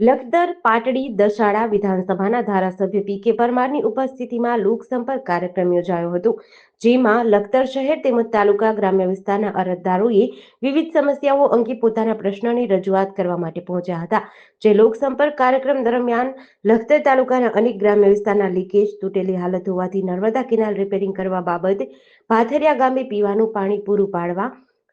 લખતર પાટડી દશાડા વિધાનસભાના ધારાસભ્ય પી કે પરમારની ઉપસ્થિતિમાં લોકસંપર્ક કાર્યક્રમ યોજાયો હતો, જેમાં લખતર શહેર તેમજ તાલુકા ગ્રામ્ય વિસ્તારના અરજદારોએ વિવિધ સમસ્યાઓ અંગે પોતાના પ્રશ્નોની રજૂઆત કરવા માટે પહોંચ્યા હતા. જે લોકસંપર્ક કાર્યક્રમ દરમિયાન લખતર તાલુકાના અનેક ગ્રામ્ય વિસ્તારના લીકેજ, તૂટેલી હાલત હોવાથી નર્મદા કેનાલ રિપેરિંગ કરવા બાબતે પાથરિયા ગામે પીવાનું પાણી પૂરું પાડવા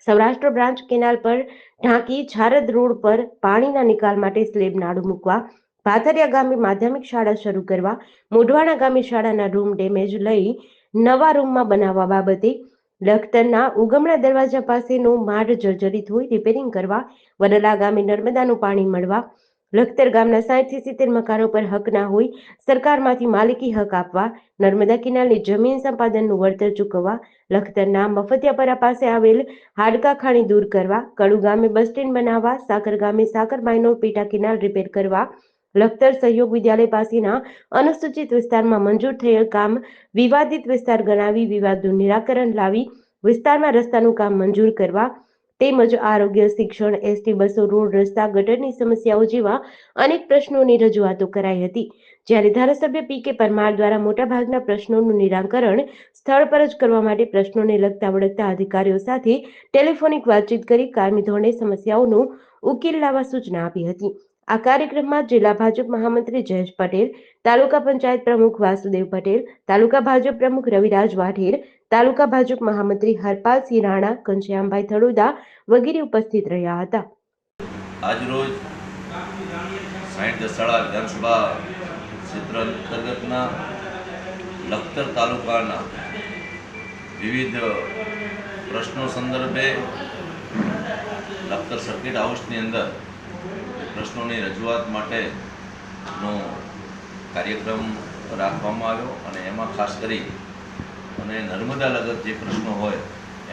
સૌરાષ્ટ્ર બ્રાન્ચ કેનાલ પર ઢાંકી છારદ રોડ પર પાણીના નિકાલ માટે સ્લેબ નાડું મૂકવા પાથરિયા ગામે માધ્યમિક શાળા શરૂ કરવા, મોઢવાણા ગામે શાળાના રૂમ ડેમેજ લઈ નવા રૂમમાં બનાવવા બાબતે લખતરના ઉગમણા દરવાજા પાસેનો માર્ગ જર્જરિત હોય, રિપેરિંગ કરવા, વડલા ગામે નર્મદાનું પાણી મળવા લખતર ગામના સાઠથી સિત્તેર મકાનો પર હક ના હોય, સરકારમાંથી માલિકી હક આપવા, નર્મદા કિનારની જમીન સંપાદનનું વળતર ચૂકવવા, લખતરના મફતિયાપરા પાસે આવેલ હાડકા ખાણી દૂર કરવા, કડુ ગામે બસ સ્ટેન્ડ બનાવવા, સાકર ગામે સાકર માઇનો પેટા કિનાલ રિપેર કરવા, લખતર સહયોગ વિદ્યાલય પાસેના અનુસૂચિત વિસ્તારમાં મંજૂર થયેલ કામ વિવાદિત વિસ્તાર ગણાવી, વિવાદનું નિરાકરણ લાવી, વિસ્તારમાં રસ્તાનું કામ મંજૂર કરવા તેમજ આરોગ્ય, શિક્ષણ, એસટી, બસો, રોડ, રસ્તા, ગટરની સમસ્યાઓ જેવા અનેક પ્રશ્નોની રજૂઆતો કરાઈ હતી. જ્યારે ધારાસભ્ય પી કે પરમાર દ્વારા મોટાભાગના પ્રશ્નોનું નિરાકરણ સ્થળ પર જ કરવા માટે પ્રશ્નોને લગતા વળગતા અધિકારીઓ સાથે ટેલિફોનિક વાતચીત કરી કાયમી ધોરણે સમસ્યાઓનો ઉકેલ લાવવા સૂચના આપી હતી. આ કાર્યક્રમમાં જિલ્લા ભાજપ મહામંત્રી જયેશ પટેલ, તાલુકા પંચાયત પ્રમુખ વાસુદેવ પટેલ, તાલુકા ભાજપ પ્રમુખ રવિરાજ વાઢેર, તાલુકા ભાજપ મહામંત્રી હરપાલસિંહ રાણા, ઘનશ્યામભાઈ થડુદા વગેરે ઉપસ્થિત રહ્યા હતા. આજરોજ સાઈઠ દસાડા વિધાનસભા ક્ષેત્ર અંતર્ગતના લખતર તાલુકાના વિવિધ પ્રશ્નો સંદર્ભે લખતર સર્કિટ હાઉસની અંદર પ્રશ્નોની રજૂઆત માટેનો કાર્યક્રમ રાખવામાં આવ્યો અને એમાં ખાસ કરી અને નર્મદા લગત જે પ્રશ્નો હોય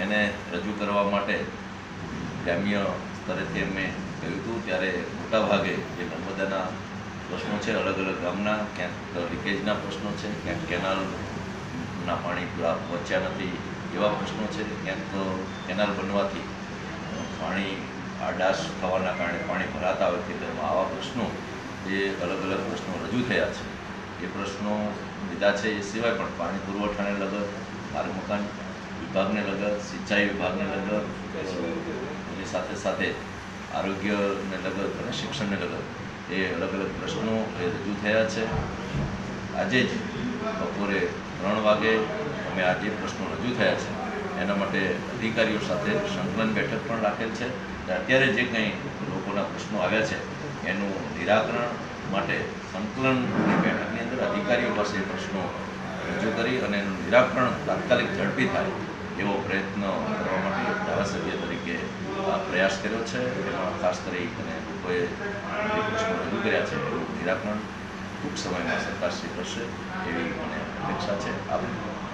એને રજૂ કરવા માટે ગ્રામ્ય સ્તરેથી અમે કહ્યું હતું. ત્યારે મોટાભાગે જે નર્મદાના પ્રશ્નો છે, અલગ અલગ ગામના, ક્યાંક લીકેજના પ્રશ્નો છે, ક્યાંક કેનાલના પાણી પહોંચ્યા નથી એવા પ્રશ્નો છે, ક્યાંક કેનાલ બનવાથી પાણી આડાશ થવાના કારણે પાણી ભરાતા હોય ખેતરમાં આવા પ્રશ્નો, જે અલગ અલગ પ્રશ્નો રજૂ થયા છે, એ પ્રશ્નો લીધા છે, એ સિવાય પણ પાણી પુરવઠાને લગત માર્ગ મકાન વિભાગને લગત, સિંચાઈ વિભાગને લગત એની સાથે સાથે આરોગ્યને લગત અને શિક્ષણને લગત, એ અલગ અલગ પ્રશ્નો એ રજૂ થયા છે. આજે જ બપોરે ત્રણ વાગે અમે આ જે પ્રશ્નો રજૂ થયા છે એના માટે અધિકારીઓ સાથે સંકલન બેઠક પણ રાખેલ છે. અત્યારે જે કંઈ લોકોના પ્રશ્નો આવ્યા છે, એનું નિરાકરણ માટે સંકલનની બેઠકની અંદર અધિકારીઓ પાસે પ્રશ્નો રજૂ કરી અને એનું નિરાકરણ તાત્કાલિક ઝડપી થાય એવો પ્રયત્ન કરવા માટે ધારાસભ્ય તરીકે પ્રયાસ કર્યો છે. એમાં ખાસ કરી અને લોકોએ પ્રશ્નો રજૂ કર્યા છે, એનું નિરાકરણ ટૂંક સમયમાં સરકારશ્રી કરશે એવી મને અપેક્ષા છે. આભાર.